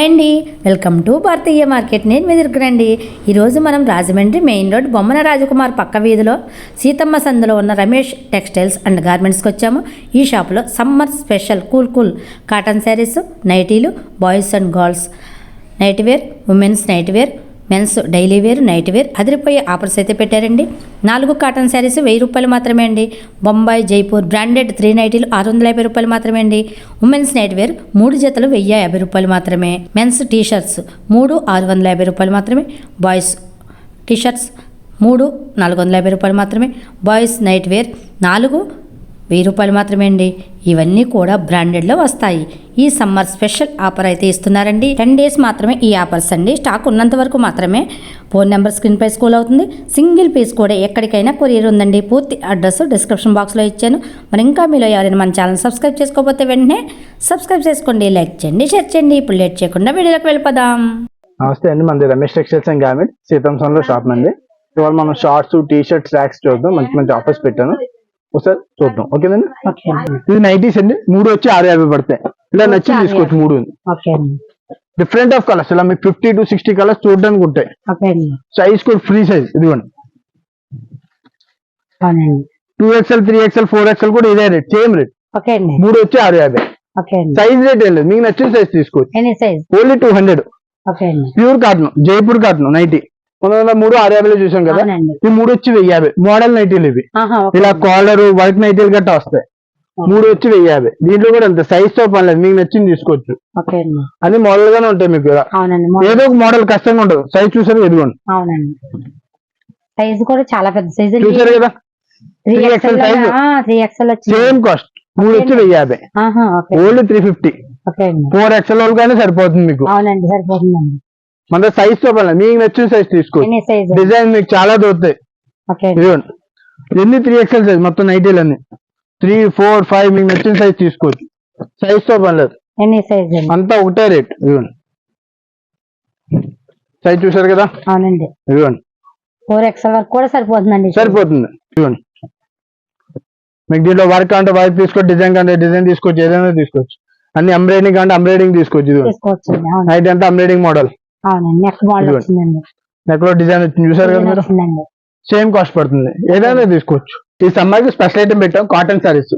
Hi అండి welcome to Bharatiya market. నేను మీ దగ్గరండి ఈరోజు మనం రాజమండ్రి మెయిన్ రోడ్ బొమ్మన రాజకుమార్ పక్క వీధిలో సీతమ్మ సందులో ఉన్న రమేష్ టెక్స్టైల్స్ అండ్ గార్మెంట్స్కి వచ్చాము. ఈ షాప్లో summer special cool cool cotton saris నైటీలు boys and girls night wear women's night wear men's daily wear night wear అదిరిపోయే ఆఫర్స్ అయితే పెట్టారండి. నాలుగు కాటన్ శారీస్ వెయ్యి రూపాయలు మాత్రమే అండి. బొంబాయి జైపూర్ బ్రాండెడ్ త్రీ నైటీలు ఆరు వందల యాభై రూపాయలు మాత్రమే అండి. ఉమెన్స్ నైట్ వేర్ మూడు జతలు వెయ్యి యాభై రూపాయలు మాత్రమే. మెన్స్ టీ షర్ట్స్ మూడు ఆరు వందల యాభై రూపాయలు మాత్రమే. బాయ్స్ టీ షర్ట్స్ మూడు నాలుగు వందల యాభై రూపాయలు మాత్రమే. బాయ్స్ నైట్ వేర్ నాలుగు వెయ్యి రూపాయలు మాత్రమే అండి ఇవన్నీ కూడా బ్రాండెడ్లో వస్తాయి. ఈ సమ్మర్ స్పెషల్ ఆఫర్ అయితే ఇస్తున్నారండి. టెన్ డేస్ మాత్రమే ఈ ఆఫర్స్ అండి. స్టాక్ ఉన్నంత వరకు మాత్రమే ఫోన్ నెంబర్ స్క్రీన్ పై స్కూల్ అవుతుంది. సింగిల్ పీస్ కూడా ఎక్కడికైనా కొరియర్ ఉందండి. పూర్తి అడ్రస్ డిస్క్రిప్షన్ బాక్స్లో ఇచ్చాను. మరి ఇంకా మీలో ఎవరైనా మన ఛానల్ సబ్స్క్రైబ్ చేసుకోకపోతే వెంటనే సబ్స్క్రైబ్ చేసుకోండి లైక్ చేయండి షేర్ చేయండి. ఇప్పుడు లేట్ చేయకుండా వీడియోలోకి వెళ్ళిపోదాం. నమస్తే అండి. మనది రమేష్ టెక్స్టైల్స్ అండ్ గార్మెంట్ సీతంసంలో షాప్ అండి ఇవాళ మనం షార్ట్స్ టీ షర్ట్స్ ట్రాక్స్ చూద్దాం. మంచి మంచి ఆఫర్స్ పెట్టాను. ఒకసారి చూద్దాం. ఓకేనండి ఇది నైటీస్ అండి. మూడు వచ్చి ఆరు యాభై పడతాయి. ఇలా నచ్చి తీసుకోవచ్చు మూడు డిఫరెంట్ ఆఫ్ కలర్స్ ఇలా మీకు ఫిఫ్టీ టు సిక్స్టీ కలర్స్ చూడడానికి ఉంటాయి. సైజ్ కూడా ఫ్రీ సైజ్ ఇదిగోండి. Two XL three XL four XL కూడా ఇదే రేట్ సేమ్ రేట్ మూడు వచ్చి ఆరు యాభై. సైజ్ రేట్ ఏం లేదు. మీకు నచ్చిన సైజ్ తీసుకోవచ్చు. Only two hundred pure cotton Jaipur cotton nighty పంతొమ్మిది వందల మూడు ఆరు యాభైలో చూసాం కదా? ఈ మూడు వచ్చి వెయ్యి యాభై. మోడల్ నైటీలు ఇవి. ఇలా. కాలర్ వైట్ నైటీలు గట్టా వస్తాయి. మూడు వచ్చి వెయ్యి యాభై. దీంట్లో కూడా అంతే. సైజ్తో పని లేదు. మీకు నచ్చింది తీసుకోవచ్చు. అన్ని మోడల్ గానే ఉంటాయి మీకు ఏదో ఒక మోడల్ కష్టంగా ఉండదు సైజ్ చూసారు ఎదుగుండి. సైజ్ కూడా చాలా పెద్ద సైజు చూసారు కదా? Three 3XL XL size. Three XL వచ్చింది. సేమ్ కాస్ట్ మూడు వచ్చి వెయ్యి యాభై. Only three fifty four XL వాళ్ళకైనా సరిపోతుంది మీకు. అవునండి సరిపోతుందండి. మన సైజ్తో పని. మీకు నచ్చిన సైజ్ సైజ్ డిజైన్ మీకు చాలా దొరుకుతాయి. ఇదిగోండి ఎన్ని త్రీ ఎక్స్ఎల్ సైజ్ మొత్తం నైటీలు అన్ని. త్రీ ఫోర్ ఫైవ్ మీకు నచ్చిన సైజ్ తీసుకోవచ్చు. సైజ్తో పని లేదు ఎనీ సైజ్ అండి? అంతా ఒకటే రేట్ ఇదిగోండి సైజ్ చూసారు కదా? అవునండి. ఇదిగోండి ఫోర్ ఎక్స్ఎల్ వరకు కూడా సరిపోతుందండి. సరిపోతుంది. ఇదిగోండి మీకు దీంట్లో వర్క్ అంటే వర్క్ తీసుకోవచ్చు డిజైన్ అంటే డిజైన్ తీసుకోవచ్చు ఏదైనా తీసుకోవచ్చు. అన్ని ఎంబ్రాయిడింగ్ అంటే ఎంబ్రాయిడింగ్ తీసుకోవచ్చు ఇది నైట్ అంతా ఎంబ్రాయిడింగ్ మోడల్ అవునండి నెక్ మోడల్ ఇదిగోండి. వచ్చిందండి. నెక్లో డిజైన్ వచ్చింది చూసారు కదా మీరు? సేమ్ కాస్ట్ పడుతుంది. ఏదైనా తీసుకోవచ్చు. ఈ సమ్మర్కి స్పెషల్ ఐటమ్ పెట్టాం కాటన్ సారీస్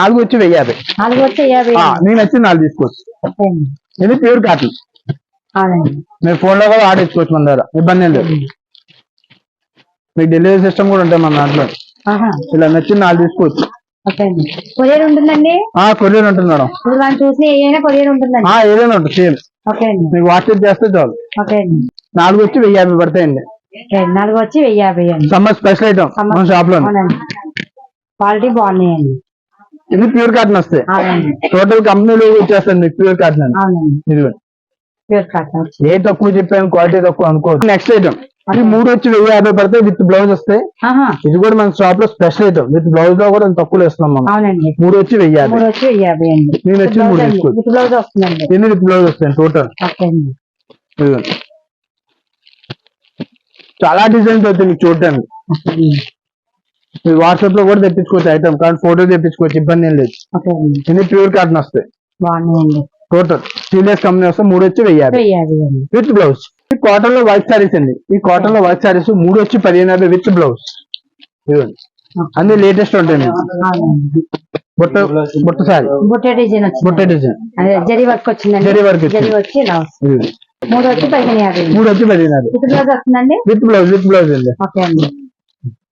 నాలుగు వచ్చి వెయ్యి యాభై. నాలుగు వచ్చి యాభై మీకు నచ్చింది నాలుగు తీసుకోవచ్చు. ఇది ప్యూర్ కాటన్ మీరు ఫోన్లో కూడా ఆర్డర్ ఇచ్చుకోవచ్చు మన దగ్గర ఇబ్బంది ఏం లేదు. మీకు డెలివరీ సిస్టమ్ కూడా ఉంటుంది మన దాంట్లో. ఇలా నచ్చింది నాలుగు తీసుకోవచ్చు. కొరియర్ ఉంటుందండి? కొరియర్ ఉంటుంది మేడం. చూసిన ఏదైనా కొరియర్ ఉంటుందండి. ఏదైనా ఉంటుంది సేమ్. ఓకే అండి. మీకు వాట్సాప్ చేస్తే చాలు. ఓకే అండి. నాలుగు వచ్చి వెయ్యి యాభై పడతాయండి. అండి. నాలుగు వచ్చి వెయ్యి యాభై అండి. సమ్మర్ స్పెషల్ ఐటమ్ మన షాప్లో క్వాలిటీ బాగున్నాయండి. ఇది ప్యూర్ కాటన్ వస్తాయి. టోటల్ కంపెనీలో వచ్చేస్తాను మీకు ప్యూర్ కాటన్ అవునండి. ఇది ప్యూర్ కాటన్ ఏ తక్కువ చెప్పాను క్వాలిటీ తక్కువ అనుకోవద్దు. Next item. ఇది మూడు వచ్చి వెయ్యి యాభై పడతాయి విత్ బ్లౌజ్ వస్తాయి ఇది కూడా మన షాప్లో స్పెషల్ ఐటమ్ విత్ బ్లౌజ్లో కూడా తక్కువ ఇస్తున్నాం మనం. మూడు వచ్చి వెయ్యి యాభై. నేను వచ్చి మూడు ఎన్ని విత్ బ్లౌజ్ వస్తాయి టోటల్ చాలా డిజైన్స్ వస్తాయి మీకు చూడటానికి. మీరు వాట్సాప్లో కూడా తెప్పించుకోవచ్చు ఐటమ్ కానీ ఫోటో తెప్పించుకోవచ్చు ఇబ్బంది ఏం లేదు. ఇది ప్యూర్ కాటన్ వస్తాయి. టోటల్ సీనియర్స్ కంపెనీ వస్తే మూడు వచ్చి వెయ్యి యాభై. వెయ్యి యాభై అండి. విత్ బ్లౌజ్ ఈ కాటన్లో వర్క్ సారీస్ అండి. ఈ కాటన్లో వర్క్ సారీస్ మూడు వచ్చి పదిహేను యాభై విత్ బ్లౌజ్ ఇదిగోండి. అన్ని లేటెస్ట్ ఉంటాయి బుట్ట బుట్ట సారీ బుట్ట డిజైన్ బుట్ట డిజైన్. జరీ వర్క్ వచ్చిందండి. జరీ వర్క్. జరీ వచ్చి మూడు వచ్చి పదిహేను యాభై. మూడు వచ్చి పదిహేను యాభై. విత్ బ్లౌజ్ వస్తుందండి? విత్ బ్లౌజ్ విత్ బ్లౌజ్ అండి. ఓకే అండి.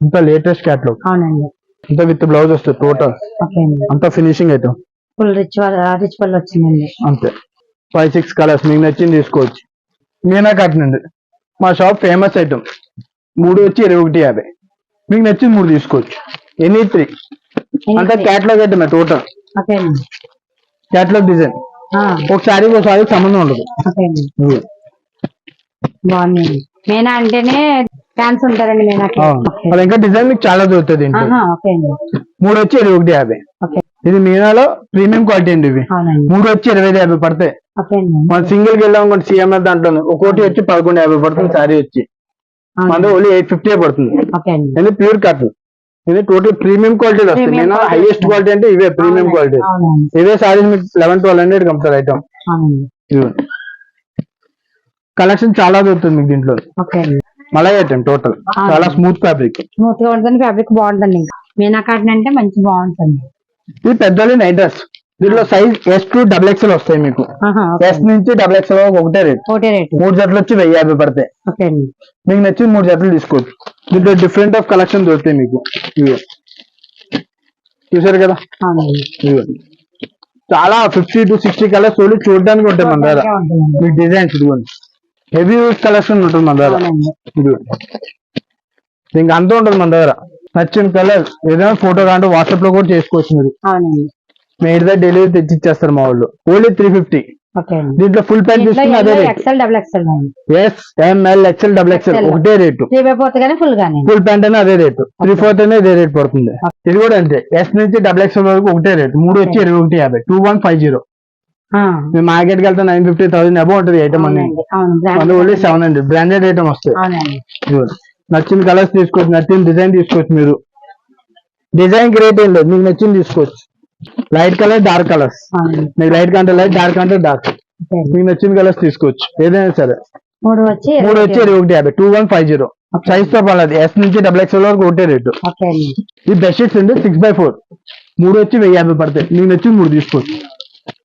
ఇంత లేటెస్ట్ క్యాట్లాగ్ అవునండి. ఇంత విత్ బ్లౌజ్ వస్తుంది టోటల్ ఓకే అండి. అంత finishing item full rich rich పళ్ళు వచ్చిందండి. అంతే. ఫైవ్ సిక్స్ కలర్స్ మీకు నచ్చింది తీసుకోవచ్చు. మీనా కాటన్ అండి మా షాప్ ఫేమస్ ఐటమ్ మూడు వచ్చి ఇరవై ఒకటి యాభై. మీకు నచ్చింది మూడు తీసుకోవచ్చు. Any three. అంతా catalogue item total catalogue design ఒకసారి ఒకసారి సంబంధం ఉండదు. బాగుందండి మీనా అంటేనే ఫ్యాన్స్ ఉంటారండి. అది ఇంకా డిజైన్ మీకు చాలా దొరుకుతుంది ఓకే అండి. మూడు వచ్చి ఇరవై ఒకటి యాభై. ఇది మీనాలో ప్రీమియం క్వాలిటీ అండి ఇవి. మూడు వచ్చి ఇరవై ఐదు యాభై పడతాయి. మన సింగిల్కి వెళ్ళాం అనుకోండి దాంట్లో ఒక్కోటి వచ్చి పదకొండు యాభై పడుతుంది సారీ వచ్చి. మన. ఓన్లీ ఎయిట్ ఫిఫ్టీ పడుతుంది. ఇది ప్యూర్ కాటన్. ఇది టోటల్ ప్రీమియం క్వాలిటీ వస్తుంది. నేను హైయెస్ట్. క్వాలిటీ. అంటే ఇవే ప్రీమియం క్వాలిటీ. ఇవే సారీస్ మీకు లెవెన్ ట్వెల్వ్ హండ్రెడ్ కమ్ముతారు ఐటమ్ కలెక్షన్ చాలా దొరుకుతుంది మీకు దీంట్లో. ఓకే. మలై ఐటమ్ టోటల్. చాలా స్మూత్ ఫ్యాబ్రిక్. స్మూత్గా ఉంటుంది ఫ్యాబ్రిక్ బాగుంటుంది ఇంకా. మీనా కాటన్ అంటే మంచి బాగుంటుంది. ఇది పెద్దోళ్ళు నైట్ డ్రెస్. దీంట్లో size S to double XL వస్తాయి మీకు. ఎస్ నుంచి డబుల్ ఎక్స్ఎల్ ఒకటే రేట్. ఒకటే రేటు. మూడు జతలు వచ్చి వెయ్యి యాభై పడతాయి. మీకు నచ్చిన మూడు జతలు తీసుకోవచ్చు. దీంట్లో డిఫరెంట్ ఆఫ్ కలెక్షన్ దొరుకుతాయి మీకు. ఇవి. చూసారు కదా? చాలా ఫిఫ్టీ టు సిక్స్టీ కలర్స్ చూడడానికి ఉంటాయి మన దగ్గర. మీకు డిజైన్స్ ఇదిగోండి. హెవీ కలెక్షన్ ఉంటుంది మన దగ్గర. ఇంకా అంతా ఉంటుంది మన దగ్గర. నచ్చిన కలర్ ఏదైనా ఫోటో కాంటే వాట్సాప్లో కూడా చేసుకోవచ్చు మీరు. అవునండి. మీ ఇంటి దగ్గర డెలివరీ తెచ్చి ఇచ్చేస్తారు మా వాళ్ళు. ఓన్లీ త్రీ ఫిఫ్టీ దీంట్లో ఫుల్ ప్యాంట్ తీసుకుని అదే S M L XL double XL. ఒకటే రేటు ఫుల్ ప్యాంట్ అయినా అదే రేటు త్రీ ఫోర్త్ అయినా ఇదే రేట్ పడుతుంది. ఇది కూడా అంతే. ఎస్ నుంచి డబుల్ ఎక్స్ఎల్ వరకు ఒకటే రేట్ మూడు వచ్చి ఇరవై ఒకటి యాభై. టూ వన్ ఫైవ్ జీరో మీ మార్కెట్కి వెళ్తే నైన్ ఫిఫ్టీ థౌసండ్ అబౌ ఉంటుంది ఐటమ్ అన్ని. Only. Seven hundred branded item వస్తాయి. నచ్చిన కలర్స్ తీసుకోవచ్చు నచ్చిన డిజైన్ తీసుకోవచ్చు మీరు. డిజైన్ రేట్ ఏం లేదు మీకు నచ్చింది తీసుకోవచ్చు. లైట్ కలర్ డార్క్ కలర్స్ మీకు లైట్ కంటే లైట్ డార్క్ అంటే డార్క్. మీకు నచ్చిన కలర్స్ తీసుకోవచ్చు. ఏదైనా సరే. మూడు వచ్చి మూడు వచ్చి ఇరవై ఒకటి యాభై. టూ వన్ ఫైవ్ జీరో సైజ్తో పర్లేదు. ఎస్ నుంచి డబుల్ ఎక్స్ఎల్ వరకు ఒకటే రేటు. ఈ బెడ్షీట్స్ అండి సిక్స్ బై ఫోర్ మూడు వచ్చి వెయ్యి యాభై పడతాయి. మీకు నచ్చి మూడు తీసుకోవచ్చు.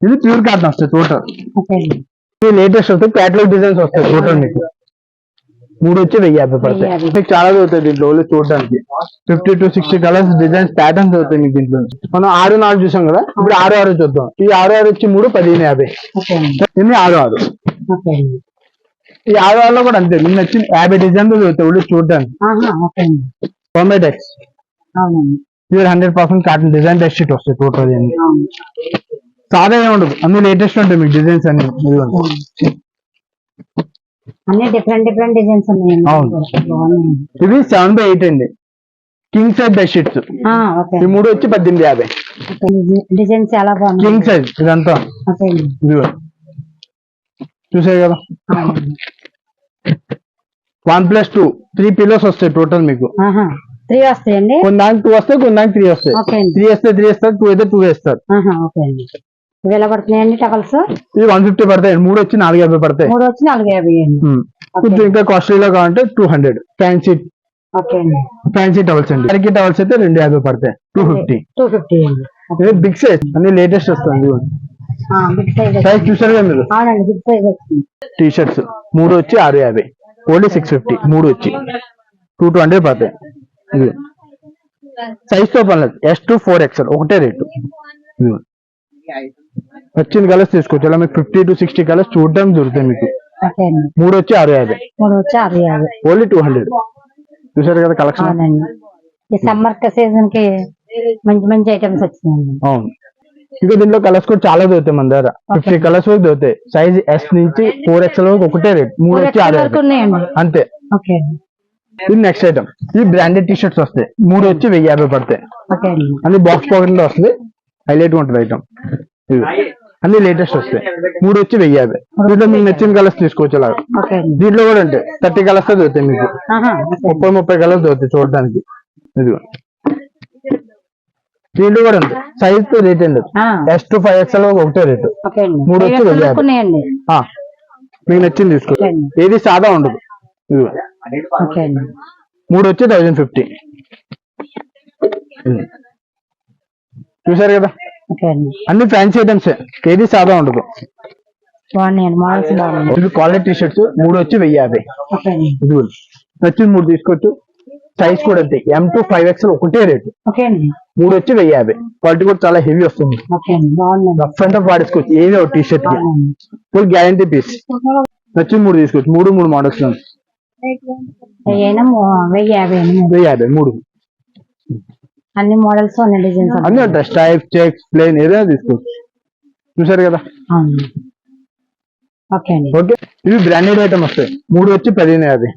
ఇది ప్యూర్ కాటన్ వస్తాయి టోటల్ ఇది లేటెస్ట్ వస్తాయి క్యాటలాగ్ డిజైన్స్ వస్తాయి టోటల్ మీకు. మూడు వచ్చి వెయ్యి యాభై పడతాయి. మీకు చాలా దొరుకుతాయి దీంట్లో చూడడానికి. Fifty to sixty colours designs patterns దొరుకుతాయి మీకు దీంట్లో. మనం ఆరు నాలుగు చూసాం కదా ఇప్పుడు ఆరు ఆరు చూద్దాం. ఈ ఆరు ఆరు వచ్చి మూడు పదిహేను యాభై. ఇది ఆరు ఆరు. ఈ ఆరు ఆరులో కూడా అంతే మీకు నచ్చిన యాభై డిజైన్స్ దొరుకుతాయి ఓన్లీ చూడడానికి. Pure hundred percent cotton design test వస్తాయి టోటల్ అన్ని అవును సాదా ఏమి ఉండదు. అన్ని లేటెస్ట్ ఉంటాయి మీకు డిజైన్స్ అన్ని. అన్ని డిఫరెంట్ డిఫరెంట్ డిజైన్స్. బాగున్నాయండి ఇవి సెవెన్ బై ఎయిట్ అండి. కింగ్ సైజ్ బెడ్ షీట్స్ ఈ మూడు వచ్చి పద్దెనిమిది యాభై. డిజైన్ చాలా బాగుంది కింగ్ సైజ్ ఇదంతా. చూసాయి కదా. One plus two three pillows వస్తాయి టోటల్ మీకు. త్రీ వస్తాయండి? కొన్ని దానికి టూ వస్తాయి కొన్ని దానికి త్రీ వస్తాయి. త్రీ వస్తే త్రీ వేస్తారు టూ అయితే టూ వేస్తారు. ఇవి ఎలా పడుతున్నాయండి టవల్స్? ఇవి వన్ ఫిఫ్టీ పడతాయి మూడు వచ్చి నాలుగు యాభై పడతాయి. మూడు వచ్చి నాలుగు యాభై అండి. కొంచెం ఇంకా కాస్ట్లీలో కావాలంటే two hundred. Fancy fancy towels అండి. అరకి టవల్స్ అయితే రెండు యాభై పడతాయి. Two fifty. టూ ఫిఫ్టీ అండి. ఇది బిగ్ సైజ్. అన్ని లేటెస్ట్ వస్తుంది. సైజ్ చూసారు కదా మీరు? టీ షర్ట్స్ మూడు వచ్చి ఆరు యాభై. Only six fifty. మూడు వచ్చి. టూ టూ హండ్రెడ్ పడతాయి. ఇది సైజ్తో పర్లేదు. ఎస్ టు ఫోర్ ఎక్స్ఎల్ ఒకటే రేటు. ఇది వచ్చిన కలర్స్ తీసుకోవచ్చు. ఇలా మీకు ఫిఫ్టీ టు సిక్స్టీ కలర్స్ చూడడానికి దొరుకుతాయి మీకు. మూడు వచ్చి ఆరు యాభై. మూడు వచ్చి అరవై యాభై. ఓన్లీ టూ హండ్రెడ్ చూసారు కదా కలెక్షన్? ఈ సమ్మర్ సీజన్కి మంచి మంచి ఐటమ్స్ వచ్చినాయండి. అవును. ఇంకా దీంట్లో కలర్స్ కూడా చాలా దొరుకుతాయి మన దగ్గర. ఫిఫ్టీ కలర్స్ వరకు దొరుకుతాయి. సైజ్ ఎస్ నుంచి ఫోర్ ఎక్స్ఎల్ వరకు ఒకటే రేట్ మూడు వచ్చి ఉన్నాయండి. అంతే. ఇది నెక్స్ట్ ఐటమ్ ఇది బ్రాండెడ్ టీ షర్ట్స్ వస్తాయి. మూడు వచ్చి వెయ్యి యాభై పడతాయి. అన్ని బాక్స్ పాకెట్లో వస్తుంది హైలైట్ ఉంటుంది ఐటమ్ అన్ని లేటెస్ట్ వస్తాయి. మూడు వచ్చి వెయ్యి యాభై. దీంట్లో మీకు నచ్చిన కలర్స్ తీసుకోవచ్చు అలాగా దీంట్లో కూడా అంటే థర్టీ కలర్స్ దొరుకుతాయి మీకు. ముప్పై ముప్పై కలర్స్ దొరుకుతాయి చూడడానికి. ఇదిగో దీంట్లో కూడా అంతే. సైజ్తో రేట్ అండి ఎస్ టు ఫైవ్ ఎక్స్ఎల్ ఒకటే రేటు మూడు వచ్చి వెయ్యి మీకు నచ్చింది తీసుకో ఏది సాదా ఉండదు. ఇదిగో మూడు వచ్చి థౌజండ్ ఫిఫ్టీ చూసారు కదా? అన్ని ఫ్యాన్సీ ఐటమ్స్ ఏది సాదా ఉండదు. ఇది క్వాలిటీ టీ షర్ట్స్ మూడు వచ్చి వెయ్యి యాభై. ఇది నచ్చింది మూడు తీసుకోవచ్చు సైజ్ కూడా అంతే. ఎం టు ఫైవ్ ఎక్స్ ఒకటే రేటు. ఓకే అండి. మూడు వచ్చి వెయ్యి యాభై. క్వాలిటీ కూడా చాలా హెవీ వస్తుంది. ఓకే అండి. బాగుందండి రఫ్ అండ్ టఫ్ వాడేసుకోవచ్చు. ఏది ఒక టీ షర్ట్కి ఫుల్ గ్యారంటీ పీస్ నచ్చింది మూడు తీసుకోవచ్చు మూడు మూడు మోడల్స్ అయినా వెయ్యి యాభై మూడు. అన్ని మోడల్స్ అన్ని డిజైన్స్ అన్ని ఉంటాయి. స్టైప్ చెక్స్ ప్లేన్ ఏదైనా తీసుకోవచ్చు. చూసారు కదా? ఓకే అండి. ఓకే. ఇవి బ్రాండెడ్ ఐటమ్ వస్తాయి. మూడు వచ్చి పదిహేను అండి.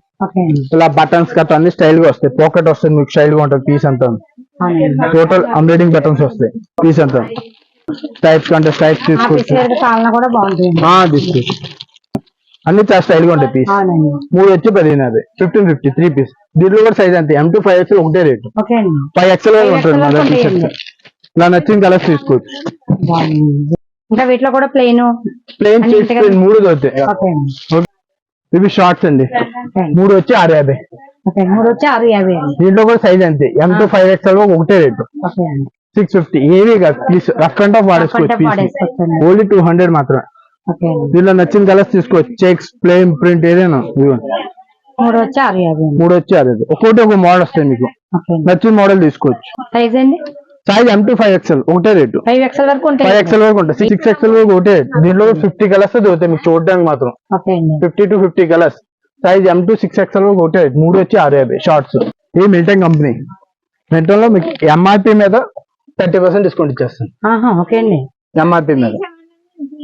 ఇలా బటన్స్ కట్ అన్ని స్టైల్గా వస్తాయి. పాకెట్ వస్తుంది మీకు స్టైల్గా ఉంటుంది పీస్ అంతా టోటల్ ఎంబ్రాయిడింగ్ బటన్స్ వస్తాయి పీస్ అంతా. స్టైప్స్ కంటే స్టైప్స్ తీసుకోవచ్చు. తీసుకోవచ్చు. అన్ని చాలా స్టైల్గా ఉంటాయి పీస్ మూడు వచ్చి పదిహేను యాభై ఫిఫ్టీన్ ఫిఫ్టీ త్రీ పీస్ దీంట్లో కూడా సైజ్ అంతే. ఎం టు ఫైవ్ ఎక్స్ ఒకటే రేటు ఫైవ్ ఎక్స్ఎల్ ఉంటుంది మన వరకు టీ షర్ట్స్ ఉంటాయండి. ఇలా నచ్చిన కలర్స్ తీసుకోవచ్చు. ఇంకా వీటిలో కూడా ప్లెయిన్ ప్లేన్ మూడు దొరుకుతాయి ఇవి షార్ట్స్ అండి. మూడు వచ్చి ఆరు యాభై. మూడు వచ్చి ఆరు యాభై దీంట్లో కూడా సైజ్ అంతే. ఎం టూ ఫైవ్ ఎక్స్ఎల్ ఒకటే రేటు సిక్స్ ఫిఫ్టీ ఏవి కాదు. ప్లీజ్ రఫ్ అండ్ ఆఫ్ వాడేసుకోవచ్చు. ఓన్లీ టూ హండ్రెడ్ మాత్రమే. దీనిలో నచ్చిన కలర్స్ తీసుకోవచ్చు చెక్స్ ప్లేన్ ప్రింట్ ఏదైనా. మూడు వచ్చి ఆరు యాభై మూడు వచ్చి ఒక మోడల్ వస్తాయి మీకు. నచ్చిన మోడల్ తీసుకోవచ్చు. సైజ్ అండి size M to five XL ఒకటే రేటు. ఫైవ్ ఎక్స్ఎల్ వరకు ఫైవ్ ఉంటాయి ఎక్స్ఎల్ వరకు ఉంటాయి. సిక్స్ ఎక్స్ఎల్ వరకు ఒకటే. దీంట్లో ఫిఫ్టీ కలర్స్ దొరుకుతాయి మీకు చూడడానికి మాత్రం. Fifty to fifty colours. Size M to six XL వరకు ఒకటే. రేటు మూడు వచ్చి ఆరు యాభై షార్ట్స్ ఇది మిల్టన్ కంపెనీ మిల్టన్లో మీకు ఎంఆర్పి మీద థర్టీ పర్సెంట్ డిస్కౌంట్ ఇచ్చేస్తాను ఎంఆర్పి మీద.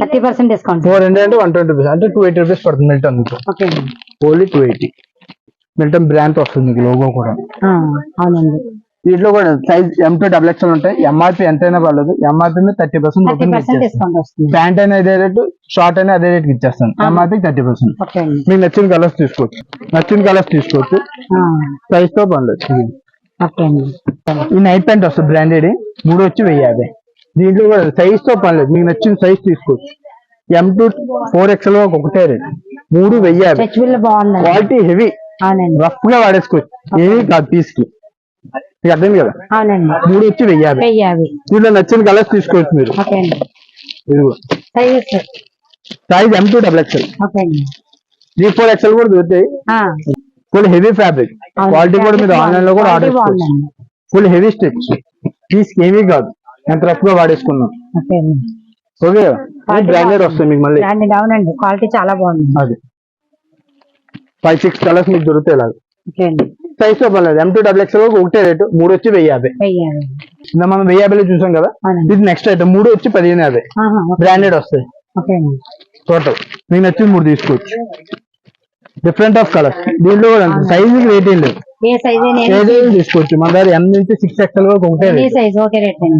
Thirty percent discount. Four hundred అంటే వన్ ట్వంటీ రూపీస్ అంటే టూ ఎయిటీ రూపీస్ పడుతుంది మిల్టన్ మీకు. Okay only two eighty Milton brand వస్తుంది మీకు లోగో కూడా. అవునండి. దీంట్లో కూడా size M to double XL ఉంటాయి. ఎంఆర్పి ఎంతైనా పర్లేదు. ఎంఆర్పి మీద థర్టీ పర్సెంట్ ప్యాంట్ అయినా అదే రేటు షార్ట్ అయినా అదే రేట్ ఇచ్చేస్తాను. ఎంఆర్పి థర్టీ పర్సెంట్ మీకు నచ్చిన కలర్స్ తీసుకోవచ్చు. నచ్చిన కలర్స్ తీసుకోవచ్చు. సైజ్తో పర్లేదు. ఈ నైట్ ప్యాంట్ వస్తుంది బ్రాండెడ్ మూడు వచ్చి వెయ్యి యాభై. దీంట్లో కూడా సైజ్తో పర్లేదు మీకు నచ్చిన సైజ్ తీసుకోవచ్చు. ఎం టూ ఫోర్ ఎక్స్ఎల్ ఒకటే రేట్ మూడు వెయ్యి యాభై స్ట్రెచ్ బిల్ బాగుందండి. క్వాలిటీ హెవీ రఫ్గా వాడేసుకోవచ్చు. ఏమీ కాదు పీస్కి. మీకు అర్థం కదా? మూడు వచ్చి వెయ్యి యాభై వెయ్యి యాభై దీంట్లో నచ్చిన కలర్స్ తీసుకోవచ్చు మీరు. Size M to double XL three four XL కూడా దొరుకుతాయి. Full heavy fabric. క్వాలిటీ కూడా మీరు ఆన్లైన్లో కూడా order full heavy stitch piece ఏమీ కాదు. ఎంత రఫ్గా వాడేసుకున్నాం. ఓకే. బ్రాండెడ్. వస్తుంది మీకు మళ్ళీ? బ్రాండెడ్ అవునండి. క్వాలిటీ చాలా బాగుంది. అది. ఫైవ్ సిక్స్ కలర్స్ మీకు దొరుకుతాయి ఇలాగ. అండి. సైజ్తో పర్లేదు. ఎం టూ డబుల్ ఎక్స్ఎల్ ఒకటే రేటు మూడు వచ్చి వెయ్యి యాభై. ఇంకా మనం వెయ్యి యాభైలో చూసాం కదా? ఇది నెక్స్ట్ ఐటమ్ మూడు వచ్చి పదిహేను యాభై. బ్రాండెడ్ వస్తాయి. టోటల్ మీకు నచ్చింది మూడు తీసుకోవచ్చు. డిఫరెంట్ ఆఫ్ కలర్స్ దీంట్లో కూడా సైజ్ రేట్ ఏం లేదు. తీసుకోవచ్చు. మన దగ్గర ఎం నుంచి సిక్స్ ఎక్స్ఎల్ వరకు ఒకటే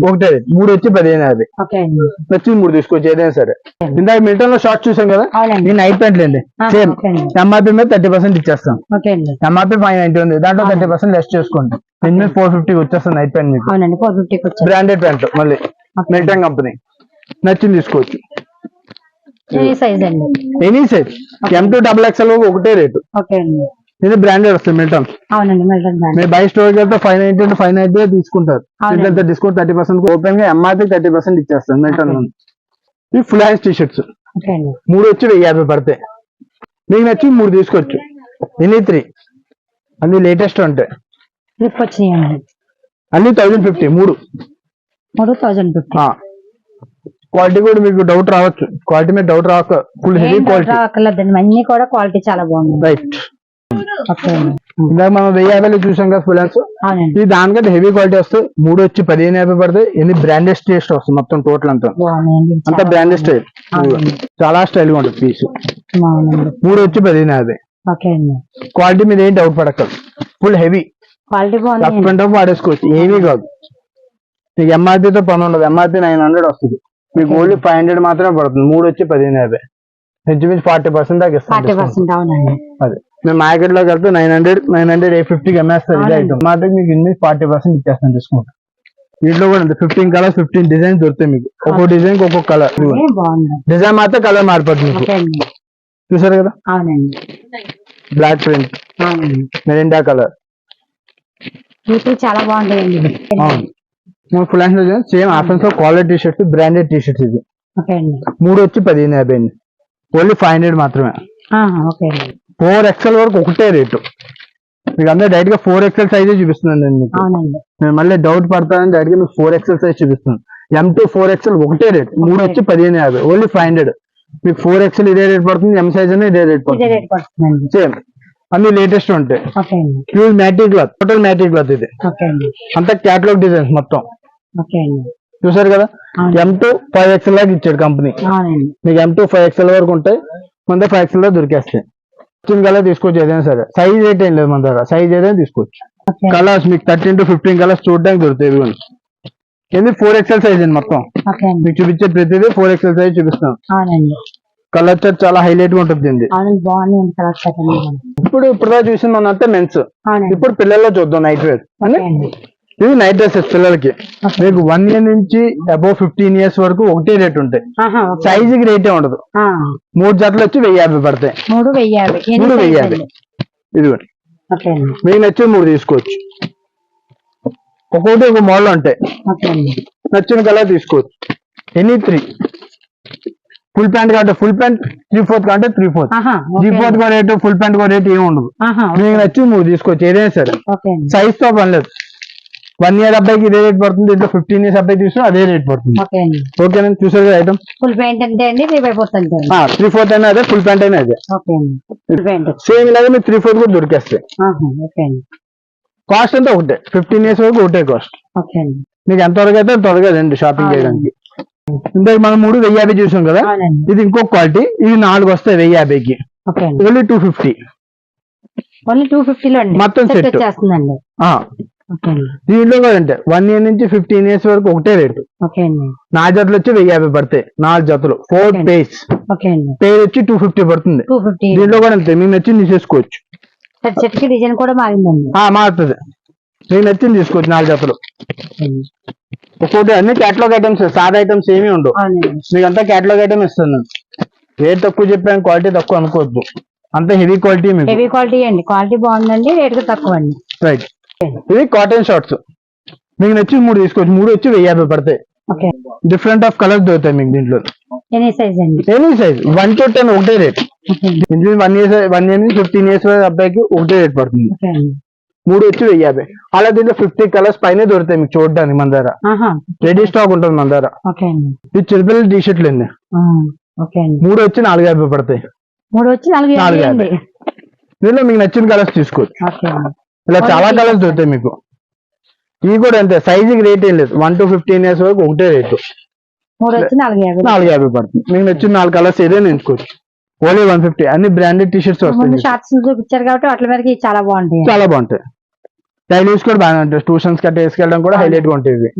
ఒకటే రేట్ మూడు వచ్చి పదిహేను యాభై అండి నచ్చింది మూడు తీసుకోవచ్చు ఏదైనా సరే. ఇందాక మిల్టన్లో షార్ట్ చూసాం కదా? ఈ నైట్ ప్యాంట్లు అండి. సేమ్ ఎంఆర్పి మీద థర్టీ పర్సెంట్ ఇచ్చేస్తాం. ఎంఆర్పి ఫైవ్ నైన్టీ ఉంది. దాంట్లో థర్టీ పర్సెంట్ లెస్ చేసుకోండి. దీని మీద ఫోర్ ఫిఫ్టీ వచ్చేస్తుంది నైట్ ప్యాంట్ మీకు. బ్రాండెడ్ ప్యాంట్ మళ్ళీ. మిల్టన్ కంపెనీ నచ్చింది తీసుకోవచ్చు. Any size M to double XL ఒకటే రేటు ఇది బ్రాండెడ్ వస్తుంది మిల్టన్ అవునండి మిల్టన్ బ్రాండ్ మీరు బై స్టోర్ వెళ్తే ఫైవ్ నైన్టీ ఫైవ్ నైన్టీ తీసుకుంటారు. డిస్కౌంట్ థర్టీ పర్సెంట్ ఓపెన్గా ఎంఆర్పి థర్టీ పర్సెంట్ ఇచ్చేస్తాను మిల్టన్ ఇవి full hands T shirts okay అండి. మూడు వచ్చి వెయ్యి యాభై పడతాయి. మీకు నచ్చి మూడు తీసుకోవచ్చు. ఎనీ త్రీ అన్ని లేటెస్ట్ ఉంటాయి అన్ని థౌజండ్ ఫిఫ్టీ మూడు. మూడు థౌజండ్ ఫిఫ్టీ క్వాలిటీ కూడా మీకు డౌట్ రావచ్చు. క్వాలిటీ మీద డౌట్ రాక ఫుల్ హెవీ క్వాలిటీ. అన్ని కూడా క్వాలిటీ చాలా బాగుంది రైట్ ఇందాక మనం వెయ్యి యాభైలో చూసాం కదా ఫుల్ హ్యాండ్స్ అవునండి. ఇది దానికంటే హెవీ క్వాలిటీ వస్తాయి మూడు వచ్చి పదిహేను యాభై పడతాయి ఎన్ని బ్రాండెడ్ టేస్ట్ వస్తుంది మొత్తం టోటల్ అంతా. అంతా బ్రాండెడ్ స్టైల్. చాలా స్టైల్గా ఉంటుంది పీస్ మూడు వచ్చి పదిహేను యాభై. క్వాలిటీ మీద ఏం డౌట్ పడక్కదు ఫుల్ హెవీ క్వాలిటీ వాడేసుకోవచ్చు. ఏమీ కాదు. మీకు MRP తో పని ఉండదు. ఎంఆర్పి నైన్ హండ్రెడ్ వస్తుంది. మీకు ఓన్లీ ఫైవ్ హండ్రెడ్ మాత్రమే పడుతుంది. మూడు వచ్చి పదిహేను యాభై. ఇంచుమించు ఫార్టీ పర్సెంట్ దాకా ఇస్తాం అదే. మేము మార్కెట్లోకి వెళ్తే nine hundred nine hundred eight ఫిఫ్టీకి అమ్మేస్తారు. ఇదే. ఐటమ్. మార్కెట్ మీకు ఇన్ని ఫార్టీ పర్సెంట్ ఇచ్చేస్తాం డిస్కౌంట్ వీటిలో కూడా ఫిఫ్టీన్ కలర్స్ ఫిఫ్టీన్ డిజైన్స్ దొరుకుతాయి మీకు. ఒక్కో డిజైన్ ఒక్కొక్క కలర్. డిజైన్ మాత్రం కలర్ మారిపోతుంది మీకు. చూసారు కదా? Black print. Mirinda colour. చాలా బాగుంటాయండి. ఇవి. అవును full hands same ఆఫెన్స్లో quality T shirts branded T shirts ఇది అండి. మూడు వచ్చి పదిహేను యాభై అండి. ఓన్లీ ఫైవ్ హండ్రెడ్ మాత్రమే. అండి. ఫోర్ ఎక్స్ఎల్ వరకు ఒకటే రేటు. మీకు అందరూ డైరెక్ట్గా ఫోర్ ఎక్స్ఎల్ సైజే చూపిస్తున్నాను మీకు. అవునండి. నేను మళ్ళీ డౌట్ పడతానని డైరెక్ట్గా మీకు ఫోర్ ఎక్స్ఎల్ సైజ్ చూపిస్తున్నాను. ఎం టూ ఫోర్ ఎక్స్ఎల్ ఒకటే రేట్. మూడు వచ్చి పదిహేను యాభై. ఓన్లీ ఫైవ్ హండ్రెడ్ మీకు ఫోర్ ఎక్స్ఎల్ ఇదే రేట్ పడుతుంది ఎం సైజ్ అనేది ఇదే రేట్ పడుతుంది. సేమ్ అన్ని లేటెస్ట్ ఉంటాయి. అండి. ప్యూర్ మ్యాటిక్ క్లాత్ టోటల్ మ్యాటిక్ క్లాత్ ఇది. అండి. అంతా క్యాటలాగ్ డిజైన్స్ మొత్తం. అండి చూసారు కదా. ఎం టూ ఫైవ్ ఎక్స్ఎల్ దాకా ఇచ్చాడు కంపెనీ మీకు ఎం టూ ఫైవ్ ఎక్స్ఎల్ వరకు ఉంటాయి మన దగ్గర ఫైవ్ ఎక్స్ఎల్లో దొరికేస్తాయి. చిన్న కలర్ తీసుకోవచ్చు ఏదైనా సరే. సైజ్ ఏం లేదు మన దగ్గర. సైజ్ ఏదైనా తీసుకోవచ్చు. కలర్స్ మీకు థర్టీన్ టు ఫిఫ్టీన్ కలర్స్ చూడడానికి దొరుకుతాయి ఇది ఫోర్ ఎక్స్ఎల్ సైజ్ అండి మొత్తం. మీకు చూపించే ప్రతిదీ ఫోర్ ఎక్స్ఎల్ సైజ్ చూపిస్తాం కలర్ చార్ట్ చాలా హైలైట్గా ఉంటుంది ఇప్పుడు ఇప్పుడు చూసిన మన అంతా మెన్స్ ఇప్పుడు పిల్లల్లో చూద్దాం నైట్ వేర్ అని ఇవి నైట్ డ్రెస్సెస్ పిల్లలకి. మీకు వన్ ఇయర్ నుంచి అబౌవ్ ఫిఫ్టీన్ ఇయర్స్ వరకు ఒకటే రేట్ ఉంటాయి. ఓకే. సైజుకి రేటే ఉండదు. ఆ, మూడు జతలు వచ్చి వెయ్యి యాభై పడతాయి. మూడు వెయ్యి యాభై. మూడు వెయ్యి సైజులు యాభై? ఇదిగోండి. మీకు నచ్చిన మూడు తీసుకోవచ్చు. ఒక్కొక్కటి ఒక మోడల్ ఉంటాయి నచ్చిన కలర్ తీసుకోవచ్చు. ఎనీ త్రీ ఫుల్ ప్యాంట్ కాబట్టి ఫుల్ ప్యాంట్ త్రీ ఫోర్త్ కంటే త్రీ ఫోర్త్ త్రీ ఫోర్త్. కో రేటు ఫుల్ ప్యాంట్ కో రేట్ ఏమి ఉండదు. మీకు నచ్చిన మూడు తీసుకోవచ్చు ఏదైనా సరే. సైజ్తో పని లేదు. వన్ ఇయర్ అబ్బాయికి ఇదే రేట్ పడుతుంది ఇంట్లో ఫిఫ్టీన్ ఇయర్స్ అబ్బాయి తీసుకున్నా అదే రేట్ పడుతుంది. ఓకేనా చూసారు ఐటమ్ ఫుల్ ప్యాంట్ అంటే అండి త్రీ బై ఫోర్త్ అంటే త్రీ ఫోర్త్ అయినా అదే ఫుల్ ప్యాంట్ అయినా అదే. సేమ్ ఇలాగే మీకు త్రీ ఫోర్త్ కూడా దొరికేస్తాయి. కాస్ట్ అంతా ఒకటే ఫిఫ్టీన్ ఇయర్స్ వరకు ఒకటే కాస్ట్ మీకు ఎంత వరకు అయితే త్వరగా రండి షాపింగ్. చేయడానికి. ఇందాక మనం మూడు వెయ్యి యాభై చూసాం కదా? ఇది ఇంకో క్వాలిటీ ఇవి నాలుగు వస్తాయి వెయ్యి యాభైకి. Only two fifty only two ఫిఫ్టీలో అండి. మొత్తం సెట్ set. దీంట్లో కూడా అంటే వన్ ఇయర్ నుంచి ఫిఫ్టీన్ ఇయర్స్ వరకు ఒకటే రేటు నా జతలు వచ్చి వెయ్యి యాభై పడతాయి. నాలుగు జతలు. ఫోర్. పేస్ పేర్ వచ్చి టూ ఫిఫ్టీ పడుతుంది. దీంట్లో కూడా అంతే. మీకు నచ్చింది తీసేసుకోవచ్చు. డిజైన్ కూడా మారిందండి. మారుతుంది. మీకు నచ్చింది తీసుకోవచ్చు నాలుగు జతలు. ఒక్కొక్కటి అన్ని క్యాటలాగ్ ఐటమ్స్ సాదా ఐటమ్స్ ఏమీ ఉండవు. మీకు అంతా క్యాటలాగ్ ఐటమ్ ఇస్తాను రేట్ తక్కువ చెప్పాను క్వాలిటీ తక్కువ అనుకోవద్దు. అంత హెవీ క్వాలిటీ హెవీ క్వాలిటీ అండి. క్వాలిటీ బాగుందండి రేట్ తక్కువ అండి. రైట్ ఇవి కాటన్ షార్ట్స్ మీకు నచ్చి మూడు తీసుకోవచ్చు. మూడు వచ్చి వెయ్యి యాభై పడతాయి. డిఫరెంట్ ఆఫ్ కలర్స్ దొరుకుతాయి మీకు దీంట్లో. ఎనీ సైజ్ అండి? Any size one to ten ఒకటే rate one years one year నుంచి ఫిఫ్టీన్ ఇయర్స్ అబ్బాయికి ఒకటే రేట్ పడుతుంది. మూడు వచ్చి వెయ్యి యాభై. అలా దీంట్లో ఫిఫ్టీ కలర్స్ పైన దొరుకుతాయి మీకు చూడడానికి మన దగ్గర. రెడీ స్టాక్ ఉంటుంది మన దగ్గర. ఇది చిరుపిల్లల టీ షర్ట్లు అండి. మూడు వచ్చి నాలుగు యాభై పడతాయి. మూడు వచ్చి నాలుగు యాభై దీనిలో మీకు నచ్చిన కలర్స్ తీసుకోవచ్చు. ఇలా చాలా కలర్స్ దొరుకుతాయి మీకు. ఇవి కూడా అంతే సైజుకి రేట్ ఏం లేదు. వన్ టు ఫిఫ్టీన్ ఇయర్స్ వరకు ఒకటే రేటు నాలుగు యాభై పడుతుంది. మీకు నచ్చిన నాలుగు కలర్స్ ఏదైనా ఎంచుకోవచ్చు ఓన్లీ వన్ ఫిఫ్టీ అన్ని బ్రాండెడ్ టీ షర్ట్స్ వస్తాయి చూపించారు కాబట్టి వాటి వరకు చాలా బాగుంటాయి. చాలా బాగుంటాయి. డైలీస్ కూడా బాగానే ఉంటాయి. ట్యూషన్స్ కట్ట వేసుకెళ్ళడం కూడా హైలైట్గా ఉంటాయి.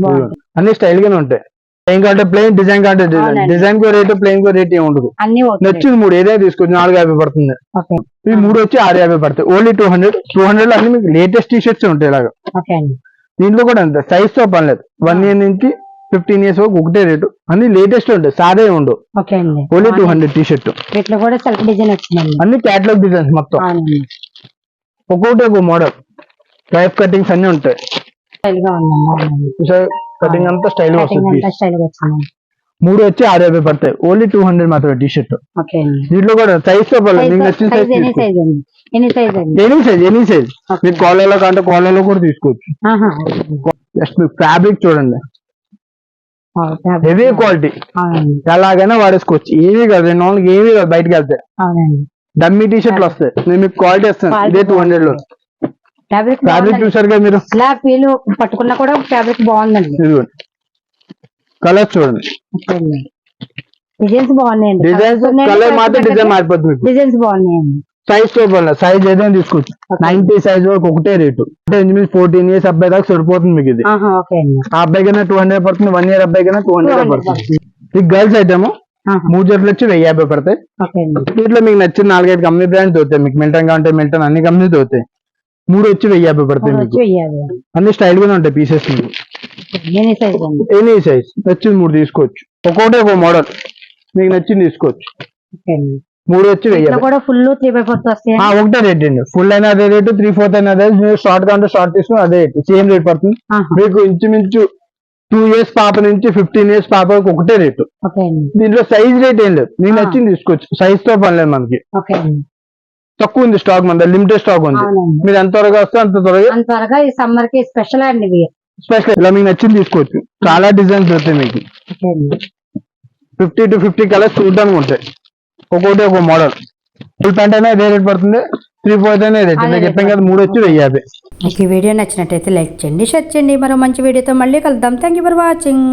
అన్ని స్టైల్ గానే ఉంటాయి. ప్లెయిన్ కంటే ప్లెయిన్ డిజైన్ కంటే డిజైన్. డిజైన్ కో రేటు ప్లెయిన్ కో రేట్ ఏమి ఉండదు. నచ్చింది మూడు. ఏదైనా తీసుకోవచ్చు. నాలుగు యాభై పడుతుంది. ఇవి మూడు వచ్చి ఆరు యాభై పడతాయి. Only two hundred two hundred అన్ని మీకు లేటెస్ట్ టీ షర్ట్స్ ఉంటాయి ఇలాగా. ఓకే అండి. దీంట్లో కూడా అంతే. సైజ్తో పని లేదు. వన్ ఇయర్ నుంచి ఫిఫ్టీన్ ఇయర్స్ వరకు ఒకటే రేటు. అన్ని లేటెస్ట్ ఉంటాయి. సాదే ఉండవు ఓకే అండి. Only two hundred T shirt వీటిలో కూడా సెల్ఫ్ డిజైన్ వచ్చిందండి. అన్ని క్యాటలాగ్ డిజైన్స్ మొత్తం. ఒక్కొక్కటి ఒక మోడల్ లైఫ్ కటింగ్స్ అన్ని ఉంటాయి. కటింగ్ అంతా స్టైల్ వస్తుంది. మూడు వచ్చి ఆరు యాభై పడతాయి. ఓన్లీ టూ హండ్రెడ్ మాత్రమే టీ షర్ట్ దీంట్లో కూడా సైజ్తో ఎనీ సైజ్ ఎనీ సైజ్. మీకు కాలేలో కంటే కాలేలో కూడా తీసుకోవచ్చు. జస్ట్ మీకు ఫ్యాబ్రిక్ చూడండి. హెవీ క్వాలిటీ ఎలాగైనా వాడేసుకోవచ్చు. ఏమీ కాదు రెండు వందలకి ఏమీ కాదు బయటకు వెళ్తే. డమ్మీ టీ షర్ట్లు వస్తాయి. నేను మీకు క్వాలిటీ Quality ఇదే టూ హండ్రెడ్లో. ఫ్యాబ్రిక్ చూసారు కదా మీరు? పట్టుకున్నా కూడా ఫ్యాబ్రిక్ బాగుందండి. కలర్ చూడండి. ఓకే అండి డిజైన్స్ బాగున్నాయండి. డిజైన్స్ కలర్ మాత్రం డిజైన్ మారిపోతుంది మీకు. డిజైన్స్ బాగున్నాయండి. సైజ్తో సైజ్ ఏదైనా తీసుకోవచ్చు. నైన్టీ సైజ్ వరకు ఒకటే రేటు. అంటే ఇంచుమించు ఫోర్టీన్ ఇయర్స్ అబ్బాయి దాకా సరిపోతుంది మీకు ఇది. ఆ అబ్బాయి కన్నా టూ హండ్రెడ్ పడుతుంది వన్ ఇయర్ అబ్బాయి కన్నా టూ హండ్రెడ్ 200 పడుతుంది. ఈ గర్ల్స్ ఐటమ్ మూడు జట్లు వచ్చి వెయ్యి యాభై పడతాయి. దీంట్లో మీకు నచ్చిన నాలుగైదు కంపెనీ బ్రాండ్స్ దొరుకుతాయి. మీకు మిల్టన్ కావాలంటే మిల్టన్ అన్ని కంపెనీస్ దొరుకుతాయి. మూడు వచ్చి వెయ్యి యాభై పడతాయి మీకు. అన్ని స్టైల్ గానే ఉంటాయి పీసెస్ మీకు ఎనీ సైజ్ నచ్చింది మూడు తీసుకోవచ్చు. ఒక్కొక్కటి ఒక మోడల్ మీకు నచ్చింది తీసుకోవచ్చు. మూడు వచ్చి ఒకటే రేట్ అండి. ఫుల్ అయినా అదే రేటు త్రీ ఫోర్త్ అయినా అదే మీరు షార్ట్ కావాలంటే షార్ట్ తీసుకుని అదే రేట్ సేమ్ రేట్ పడుతుంది. మీకు ఇంచుమించు టూ ఇయర్స్ పాప నుంచి ఫిఫ్టీన్ ఇయర్స్ పాప ఒకటే రేటు దీంట్లో సైజ్ రేట్ ఏం లేదు. మీకు. నచ్చింది తీసుకోవచ్చు. సైజ్తో పని లేదు మనకి. తక్కువ ఉంది స్టాక్ మన లిమిటెడ్ స్టాక్ ఉంది. మీరు ఎంత త్వరగా వస్తే అంత త్వరగా త్వరగా ఈ సమ్మర్కి స్పెషల్ అండి స్పెషల్ ఇలా మీకు నచ్చింది తీసుకోవచ్చు. చాలా డిజైన్స్ దొరుకుతాయి మీకు. ఫిఫ్టీ టు ఫిఫ్టీ కలర్స్ చూడడానికి ఉంటాయి. ఒక్కొక్కటి ఒక మోడల్ ఫుల్ ప్యాంట్ అయినా ఇదే రేట్ పడుతుంది. త్రీ ఫోర్త్ అయినా రేట్ నేను చెప్పాను కదా మూడు వచ్చి వెయ్యి యాభై. మీకు ఈ వీడియో నచ్చినట్టయితే లైక్ చేయండి షేర్ చేయండి. మరో మంచి వీడియోతో మళ్ళీ కలుద్దాం. Thank you for watching